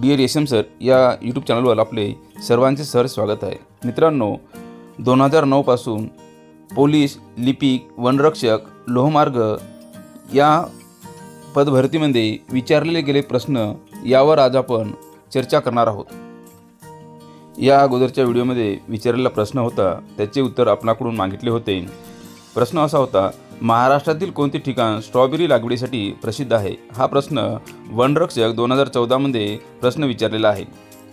Dear S M sir या YouTube चॅनलवर आपले सर्वांचे सर स्वागत आहे. मित्रांनो दोन हजार नऊपासून पोलीस लिपिक वनरक्षक लोहमार्ग या पदभरतीमध्ये विचारले गेले प्रश्न यावर आज आपण चर्चा करणार आहोत. या अगोदरच्या व्हिडिओमध्ये विचारलेला प्रश्न होता त्याचे उत्तर आपणाकडून मागितले होते. प्रश्न असा होता महाराष्ट्रातील कोणते ठिकाण स्ट्रॉबेरी लागवडीसाठी प्रसिद्ध आहे? हा प्रश्न वनरक्षक दोन हजार चौदामध्ये प्रश्न विचारलेला आहे.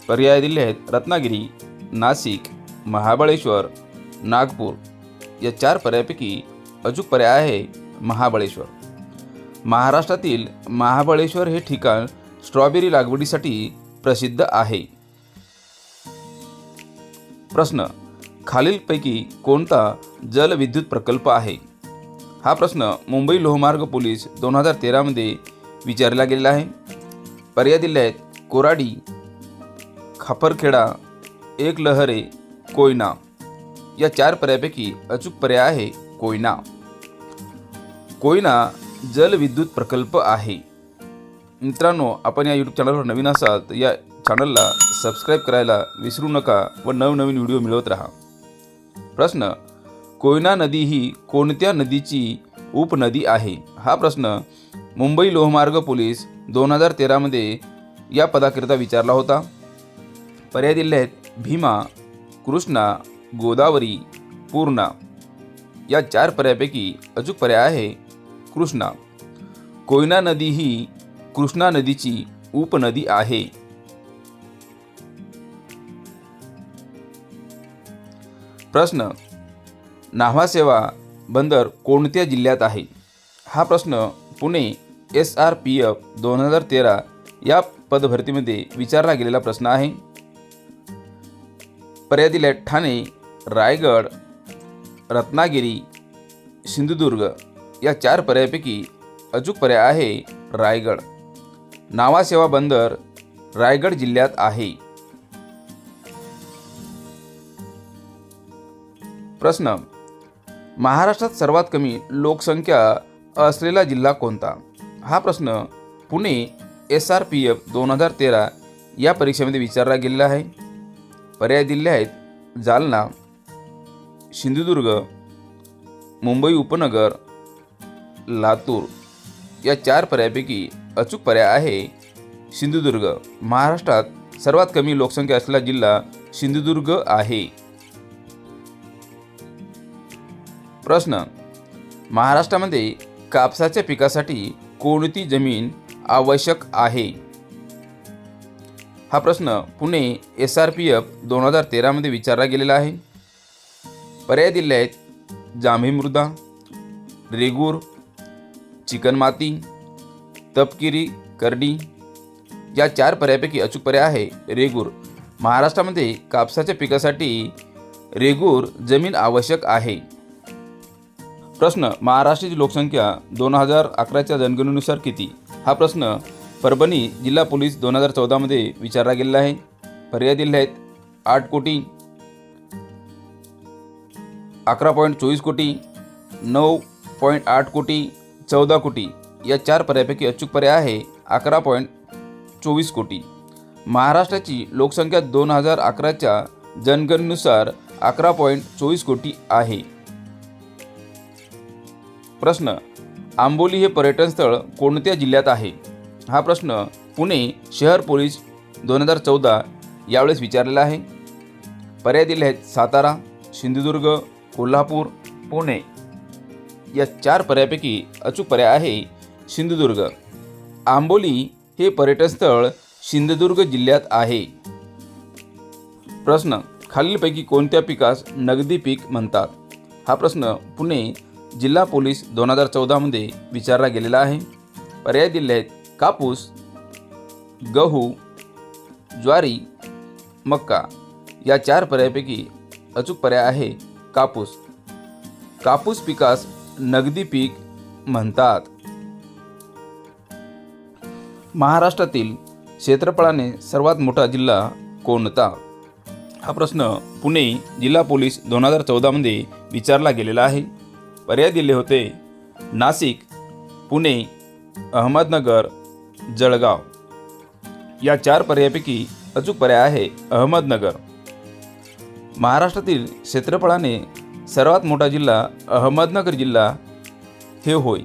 पर्याय दिले आहेत रत्नागिरी नाशिक महाबळेश्वर नागपूर. या चार पर्यायापैकी अचूक पर्याय आहे महाबळेश्वर. महाराष्ट्रातील महाबळेश्वर हे ठिकाण स्ट्रॉबेरी लागवडीसाठी प्रसिद्ध आहे. प्रश्न खालीलपैकी कोणता जलविद्युत प्रकल्प आहे? हा प्रश्न मुंबई लोहमार्ग पोलीस दोन हजार तेरामध्ये विचारला गेलेला आहे. पर्याय दिले आहेत. कोराडी खापरखेडा एक लहरे कोयना. या चार पर्यायापैकी अचूक पर्याय आहे कोयना. कोयना जलविद्युत प्रकल्प आहे. मित्रांनो आपण या यूट्यूब चॅनलवर नवीन असाल तर या चॅनलला सबस्क्राईब करायला विसरू नका व नवनवीन व्हिडिओ मिळवत राहा. प्रश्न कोयना नदी ही कोणत्या नदीची उपनदी आहे? हा प्रश्न मुंबई लोहमार्ग पोलीस दोन हजार तेरामध्ये या पदाकरिता विचारला होता. पर्याय दिले आहेत भीमा कृष्णा गोदावरी पूर्णा. या चार पर्यायापैकी अचूक पर्याय आहे कृष्णा. कोयना नदी ही कृष्णा नदीची उपनदी आहे. प्रश्न नाव्हासेवा बंदर कोणत्या जिल्ह्यात आहे? हा प्रश्न Pune S R P F दोन हजार तेरा या पदभरतीमध्ये विचारला गेलेला प्रश्न आहे. पर्याय दिले ठाणे रायगड रत्नागिरी सिंधुदुर्ग या चार पर्यायापैकी अचूक पर्याय आहे रायगड. नावासेवा बंदर रायगड जिल्ह्यात आहे. प्रश्न महाराष्ट्रात सर्वात कमी लोकसंख्या असलेला जिल्हा कोणता? हा प्रश्न Pune S R P F दोन हजार तेरा या परीक्षेमध्ये विचारला गेलेला आहे. पर्याय दिले आहेत जालना सिंधुदुर्ग मुंबई उपनगर लातूर. या चार पर्यायापैकी अचूक पर्याय आहे सिंधुदुर्ग. महाराष्ट्रात सर्वात कमी लोकसंख्या असलेला जिल्हा सिंधुदुर्ग आहे. प्रश्न. महाराष्ट्रामध्ये कापसाच्या पिकासाठी कोणती जमीन आवश्यक आहे? हा प्रश्न Pune S R P F दोन हजार तेरामध्ये विचारला गेलेला आहे. पर्याय दिले आहेत जांभी मृदा रेगूर चिकणमाती तपकिरी करडी. या चार पर्यायापैकी अचूक पर्याय आहे रेगूर. महाराष्ट्रामध्ये कापसाच्या पिकासाठी रेगूर जमीन आवश्यक आहे. प्रश्न महाराष्ट्राची लोकसंख्या दोन हजार अकराच्या जनगणनेनुसार किती? हा प्रश्न परभणी जिल्हा पोलीस दोन हजार चौदामध्ये विचारला गेलेला आहे. पर्याय दिले आहेत. आठ कोटी अकरा पॉईंट चोवीस कोटी नऊ पॉईंट आठ कोटी चौदा कोटी या चार पर्यायापैकी अचूक पर्याय आहे. अकरा पॉईंट चोवीस कोटी. महाराष्ट्राची लोकसंख्या दोन हजार अकराच्या जनगणनेनुसार अकरा पॉईंट चोवीस कोटी आहे. प्रश्न आंबोली हे पर्यटन स्थळ कोणत्या जिल्ह्यात आहे? हा प्रश्न पुणे शहर पोलीस दोन हजार चौदा यावेळेस विचारलेला आहे. पर्याय दिले आहेत सातारा सिंधुदुर्ग कोल्हापूर पुणे. या चार पर्यायापैकी अचूक पर्याय आहे सिंधुदुर्ग. आंबोली हे पर्यटन स्थळ सिंधुदुर्ग जिल्ह्यात आहे. प्रश्न खालीलपैकी कोणत्या पिकास नगदी पीक म्हणतात? हा प्रश्न पुणे जिल्हा पोलीस दोन हजार चौदामध्ये विचारला गेलेला आहे. पर्याय दिले आहेत कापूस गहू ज्वारी मक्का या चार पर्यायापैकी अचूक पर्याय आहे कापूस. कापूस पिकास नगदी पीक म्हणतात. महाराष्ट्रातील क्षेत्रफळाने सर्वात मोठा जिल्हा कोणता? हा प्रश्न पुणे जिल्हा पोलीस दोन हजार चौदामध्ये विचारला गेलेला आहे. पर्याय दिले होते. नाशिक पुणे अहमदनगर जळगाव. या चार पर्यायापैकी अचूक पर्याय आहे अहमदनगर. महाराष्ट्रातील क्षेत्रफळाने सर्वात मोठा जिल्हा अहमदनगर जिल्हा हे होय.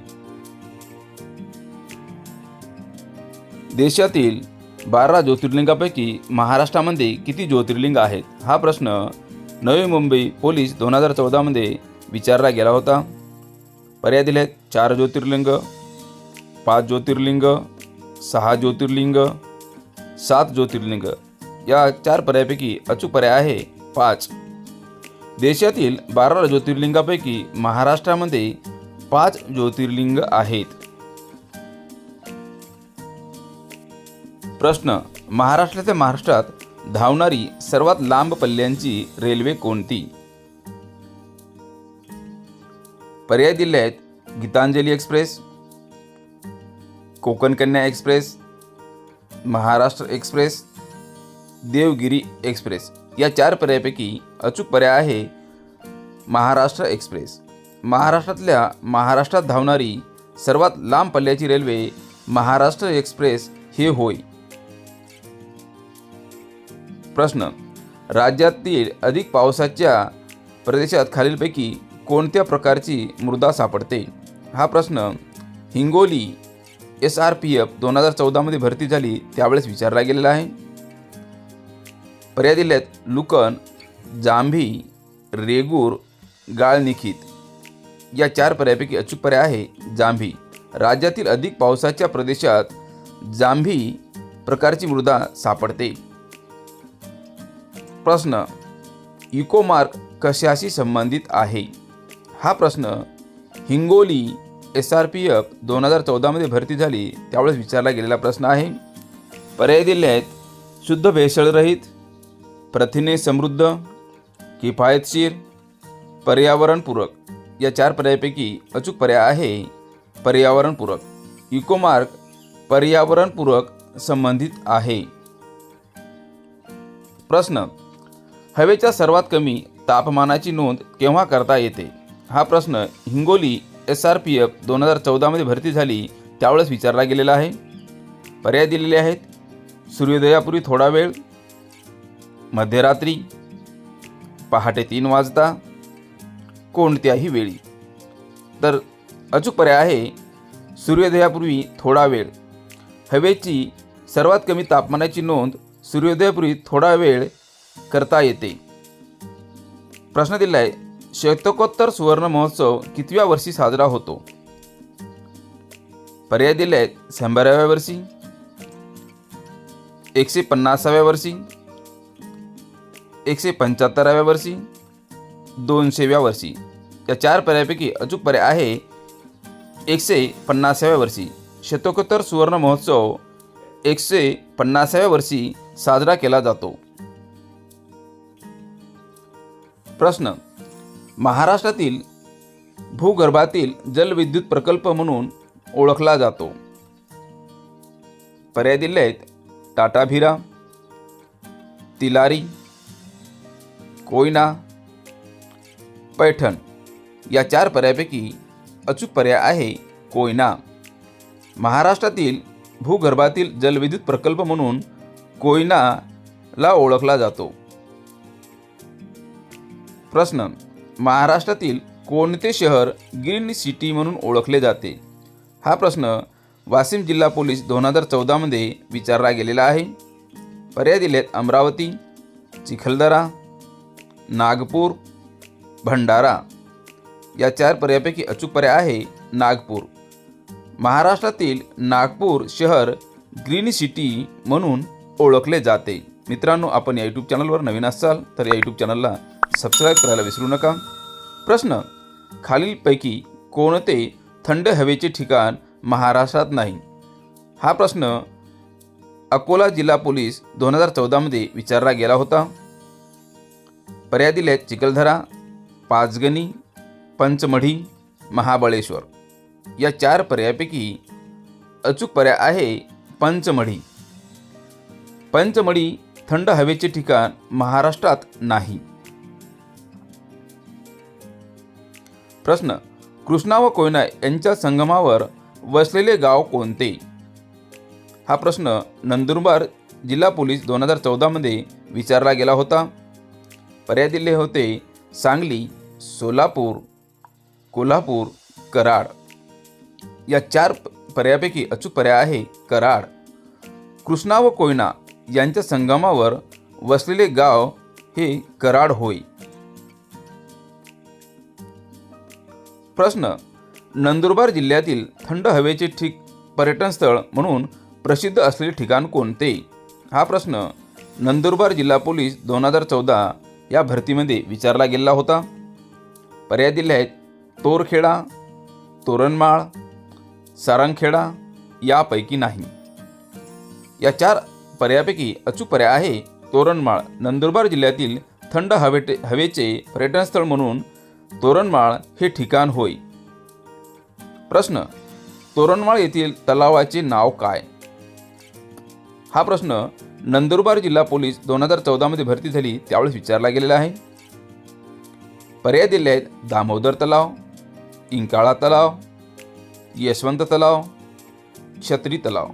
देशातील बारा ज्योतिर्लिंगापैकी महाराष्ट्रामध्ये किती ज्योतिर्लिंग आहेत? हा प्रश्न नवी मुंबई पोलीस दोन हजार चौदामध्ये विचारला गेला होता. पर्याय दिले आहेत चार ज्योतिर्लिंग पाच ज्योतिर्लिंग सहा ज्योतिर्लिंग सात ज्योतिर्लिंग. या चार पर्यायापैकी अचूक पर्याय आहे पाच. देशातील बारा ज्योतिर्लिंगापैकी महाराष्ट्रामध्ये पाच ज्योतिर्लिंग आहेत. प्रश्न महाराष्ट्राच्या महाराष्ट्रात धावणारी सर्वात लांब पल्ल्यांची रेल्वे कोणती? पर्याय दिले आहेत. Gitanjali express Konkan Kanya express Maharashtra express Devgiri express. या चार पर्यायापैकी अचूक पर्याय आहे महाराष्ट्र एक्सप्रेस. महाराष्ट्रातल्या महाराष्ट्रात धावणारी सर्वात लांब पल्ल्याची रेल्वे महाराष्ट्र एक्सप्रेस हे होय. प्रश्न. राज्यातील अधिक पावसाच्या प्रदेशात खालीलपैकी कोणत्या प्रकारची मृदा सापडते? हा प्रश्न Hingoli S R P F दोन हजार चौदामध्ये भरती झाली त्यावेळेस विचारला गेलेला आहे. पर्याय दिले लुकन जांभी रेगूर गाळनिखित. या चार पर्यायापैकी अचूक पर्याय आहे जांभी. राज्यातील अधिक पावसाच्या प्रदेशात जांभी प्रकारची मृदा सापडते. प्रश्न इकोमार्क कशाशी संबंधित आहे? हा प्रश्न Hingoli S R P F दोन हजार चौदामध्ये भरती झाली त्यावेळेस विचारला गेलेला प्रश्न आहे. पर्याय दिले आहेत. शुद्ध भेसळरहित प्रथिने समृद्ध किफायतशीर पर्यावरणपूरक. या चार पर्यायापैकी अचूक पर्याय आहे पर्यावरणपूरक. इकोमार्क पर्यावरणपूरक संबंधित आहे. प्रश्न हवेच्या सर्वात कमी तापमानाची नोंद केव्हा करता येते? हा प्रश्न Hingoli S R P F दोन हजार चौदामध्ये भरती झाली त्यावेळेस विचारला गेलेला आहे. पर्याय दिलेले आहेत. सूर्योदयापूर्वी थोडा वेळ मध्यरात्री पहाटे तीन वाजता कोणत्याही वेळी. तर अचूक पर्याय आहे सूर्योदयापूर्वी थोडा वेळ. हवेची सर्वात कमी तापमानाची नोंद सूर्योदयापूर्वी थोडा वेळ करता येते. प्रश्न दिला आहे शतकोत्तर सुवर्ण महोत्सव कितव्या वर्षी साजरा होतो? पर्याय दिले आहेत शंभराव्या वर्षी एकशे पन्नासाव्या वर्षी एकशे पंच्याहत्तराव्या वर्षी दोनशेव्या वर्षी. या चार पर्यायापैकी अचूक पर्याय आहे एकशे पन्नासाव्या वर्षी. शतकोत्तर सुवर्ण महोत्सव एकशे पन्नासाव्या वर्षी साजरा केला जातो. प्रश्न महाराष्ट्रातील भूगर्भातील जलविद्युत प्रकल्प म्हणून ओळखला जातो. पर्याय दिले आहेत टाटाभिरा तिलारी कोयना पैठण. या चार पर्यायापैकी अचूक पर्याय आहे कोयना. महाराष्ट्रातील भूगर्भातील जलविद्युत प्रकल्प म्हणून कोयनाला ओळखला जातो. प्रश्न महाराष्ट्रातील कोणते शहर ग्रीन सिटी म्हणून ओळखले जाते? हा प्रश्न वाशिम जिल्हा पोलीस दोन हजार चौदामध्ये विचारला गेलेला आहे. पर्याय दिलेत अमरावती चिखलदरा नागपूर भंडारा. या चार पर्यायापैकी अचूक पर्याय आहे नागपूर. महाराष्ट्रातील नागपूर शहर ग्रीन सिटी म्हणून ओळखले जाते. मित्रांनो आपण या यूट्यूब चॅनलवर नवीन असाल तर या यूट्यूब चॅनलला सबस्क्राईब करायला विसरू नका. प्रश्न खालीलपैकी कोणते थंड हवेचे ठिकाण महाराष्ट्रात नाही? हा प्रश्न अकोला जिल्हा पोलीस दोन हजार चौदामध्ये विचारला गेला होता. पर्याय दिले आहेत चिखलदरा पाचगणी पंचमढी महाबळेश्वर. या चार पर्यायापैकी अचूक पर्याय आहे पंचमढी. पंचमढी थंड हवेचे ठिकाण महाराष्ट्रात नाही. प्रश्न कृष्णा व कोयना यांच्या संगमावर वसलेले गाव कोणते? हा प्रश्न नंदुरबार जिल्हा पोलीस दोन हजार चौदामध्ये विचारला गेला होता. पर्याय दिले होते सांगली सोलापूर कोल्हापूर कराड. या चार पर्यायापैकी अचूक पर्याय आहे कराड. कृष्णा व कोयना यांच्या संगमावर वसलेले गाव हे कराड होय. प्रश्न. नंदुरबार जिल्ह्यातील थंड हवेचे ठिक पर्यटनस्थळ म्हणून प्रसिद्ध असलेले ठिकाण कोणते? हा प्रश्न नंदुरबार जिल्हा पोलीस दोन हजार चौदा या भरतीमध्ये विचारला गेला होता. पर्याय दिले आहेत तोरखेडा तोरणमाळ सारंगखेडा यापैकी नाही. या चार पर्यायापैकी अचूक पर्याय आहे तोरणमाळ. नंदुरबार जिल्ह्यातील थंड हवेटे हवेचे पर्यटनस्थळ म्हणून तोरणमाळ हे ठिकाण होय. प्रश्न तोरणमाळ येथील तलावाचे नाव काय? हा प्रश्न नंदुरबार जिल्हा पोलीस दोन हजार चौदामध्ये भरती झाली त्यावेळेस विचारला गेलेला आहे. पर्याय दिले आहेत दामोदर तलाव इंकाळा तलाव यशवंत तलाव छत्री तलाव.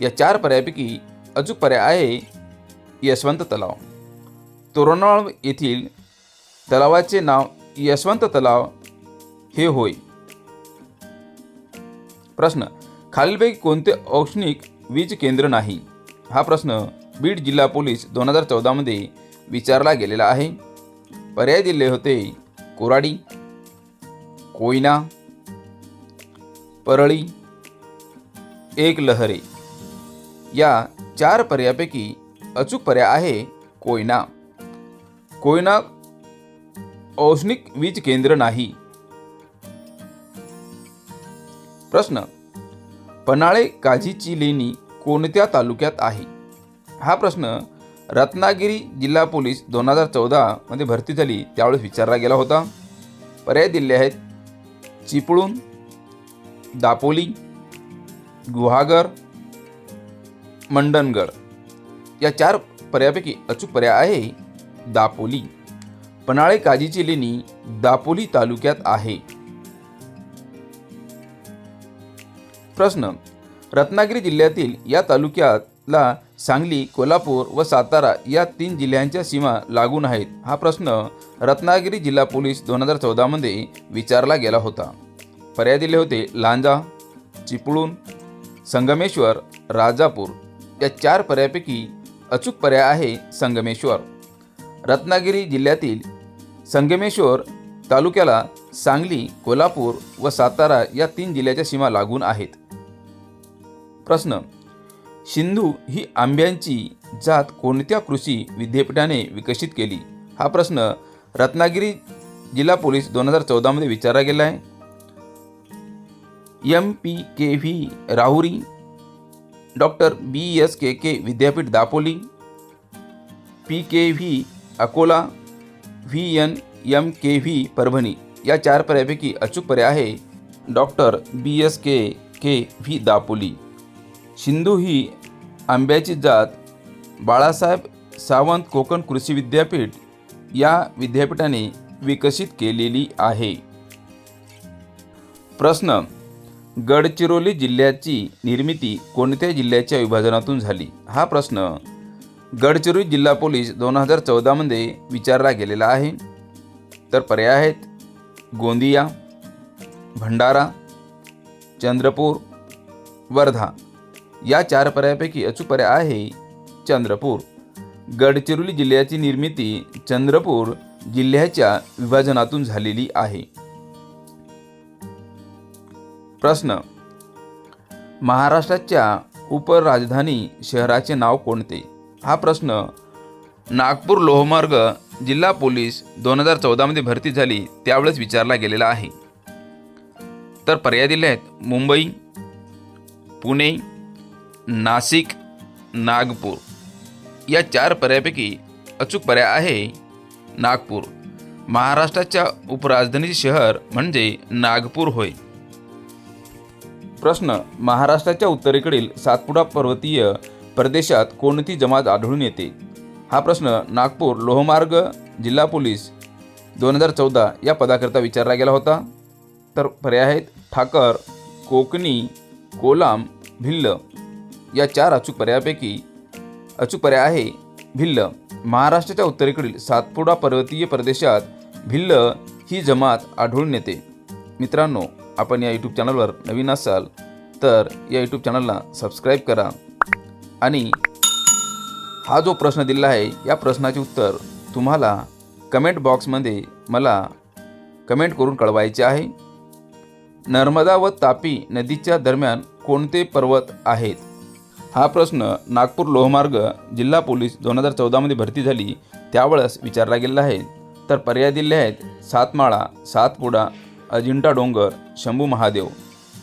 या चार पर्यायापैकी अचूक पर्याय आहे यशवंत तलाव. तोरणमाळ येथील तलावाचे नाव यशवंत तलाव हे होय. प्रश्न खालीलपैकी कोणते औष्णिक वीज केंद्र नाही? हा प्रश्न बीड जिल्हा पोलीस दोन हजार चौदामध्ये विचारला गेलेला आहे. पर्याय दिले होते कोराडी कोयना परळी एक लहरे. या चार पर्यायापैकी अचूक पर्याय आहे कोयना. कोयना औष्णिक वीज केंद्र नाही. प्रश्न. पन्हाळे काझीची लेणी कोणत्या तालुक्यात आहे? हा प्रश्न रत्नागिरी जिल्हा पोलीस दोन हजार चौदामध्ये भरती झाली त्यावेळेस विचारला गेला होता. पर्याय दिले आहेत चिपळूण दापोली गुहागर मंडनगड या चार पर्यायापैकी अचूक पर्याय आहे दापोली. पन्हाळे काजीची लेणी दापोली तालुक्यात आहे. प्रश्न रत्नागिरी जिल्ह्यातील या तालुक्यातला सांगली कोल्हापूर व सातारा या तीन जिल्ह्यांच्या सीमा लागून आहेत? हा प्रश्न रत्नागिरी जिल्हा पोलीस दोन हजार चौदामध्ये विचारला गेला होता. पर्याय दिले होते लांजा चिपळूण संगमेश्वर राजापूर. या चार पर्यायापैकी अचूक पर्याय आहे संगमेश्वर. रत्नागिरी जिल्ह्यातील संगमेश्वर तालुक्याला सांगली कोल्हापूर व सातारा या तीन जिल्ह्याच्या सीमा लागून आहेत. प्रश्न सिंधू ही आंब्यांची जात कोणत्या कृषी विद्यापीठाने विकसित केली? हा प्रश्न रत्नागिरी जिल्हा पोलीस दोन हजार चौदामध्ये विचारला गेला आहे. M P K V Rahuri doctor B S K K विद्यापीठ Dapoli P K V Akola V N M K V Parbhani. या चार पर्यायापैकी अचूक पर्याय आहे. Doctor B S K K V Dapoli. Sindhu ही आंब्याची जात बाळासाहेब सावंत कोकण कृषी विद्यापीठ या विद्यापीठाने विकसित केलेली आहे. प्रश्न गडचिरोली जिल्ह्याची निर्मिती कोणत्या जिल्ह्याच्या विभाजनातून झाली? हा प्रश्न गडचिरोली जिल्हा पोलीस दोन हजार चौदामध्ये विचारला गेलेला आहे. तर पर्याय आहेत. गोंदिया भंडारा चंद्रपूर वर्धा. या चार पर्यायापैकी अचूक पर्याय आहे चंद्रपूर. गडचिरोली जिल्ह्याची निर्मिती चंद्रपूर जिल्ह्याच्या विभाजनातून झालेली आहे. प्रश्न महाराष्ट्राच्या उपराजधानी शहराचे नाव कोणते? हा प्रश्न नागपूर लोहमार्ग जिल्हा पोलीस दोन हजार चौदामध्ये भरती झाली त्यावेळेस विचारला गेलेला आहे. तर पर्याय दिले आहेत. मुंबई पुणे नाशिक नागपूर या चार पर्यायापैकी अचूक पर्याय आहे नागपूर. महाराष्ट्राच्या उपराजधानीचे शहर म्हणजे नागपूर होय. प्रश्न महाराष्ट्राच्या उत्तरेकडील सातपुडा पर्वतीय प्रदेशात कोणती जमात आढळून येते? हा प्रश्न नागपूर लोहमार्ग जिल्हा पोलीस दोन हजार चौदा या पदाकरता विचारला गेला होता. तर पर्याय आहेत ठाकर कोकणी कोलाम भिल्ल या चार अचूक पर्यायापैकी अचूक पर्याय आहे भिल्ल. महाराष्ट्राच्या उत्तरेकडील सातपुडा पर्वतीय प्रदेशात भिल्ल ही जमात आढळून येते. मित्रांनो आपण या यूट्यूब चॅनलवर नवीन असाल तर या यूट्यूब चॅनलला सबस्क्राईब करा. आणि हा जो प्रश्न दिला आहे या प्रश्नाचे उत्तर तुम्हाला कमेंट बॉक्समध्ये मला कमेंट करून कळवायचे आहे. नर्मदा व तापी नदीच्या दरम्यान कोणते पर्वत आहेत? हा प्रश्न नागपूर लोहमार्ग जिल्हा पोलीस दोन हजार चौदामध्ये भरती झाली त्यावेळेस विचारला गेलेला आहे. तर पर्याय दिले आहेत सातमाळा सातपुडा अजिंठा डोंगर शंभू महादेव.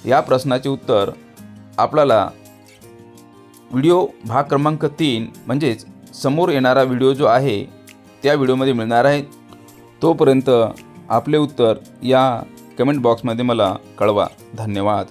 या प्रश्नाचे उत्तर आपल्याला व्हिडिओ भाग क्रमांक तीन म्हणजेच समोर येणारा व्हिडिओ जो आहे त्या व्हिडिओमध्ये मिळणार आहे. तोपर्यंत आपले उत्तर या कमेंट बॉक्समध्ये मला कळवा. धन्यवाद.